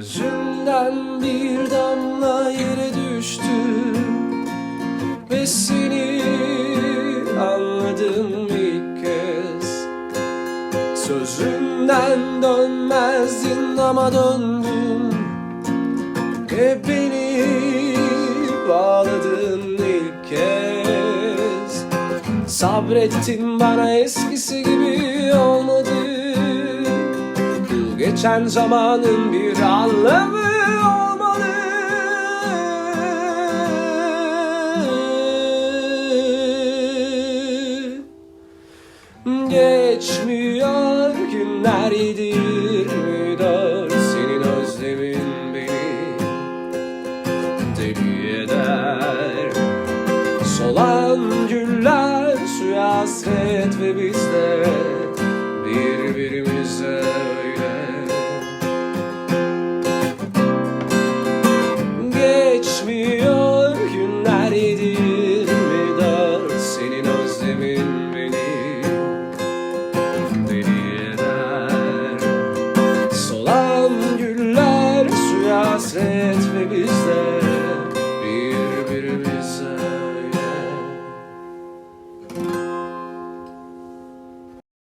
Gözünden bir damla yere düştü. Ve seni anladım ilk kez. Sözünden dönmezdin ama döndün. Ve beni bağladın ilk kez. Sabrettin bana eskisi gibi olmadı Geçen zamanın bir anlamı olmalı. Geçmiyor günler yedirmiyor Senin özlemin beni? Deli eder. Solan güller suya hasret ve bizler Hare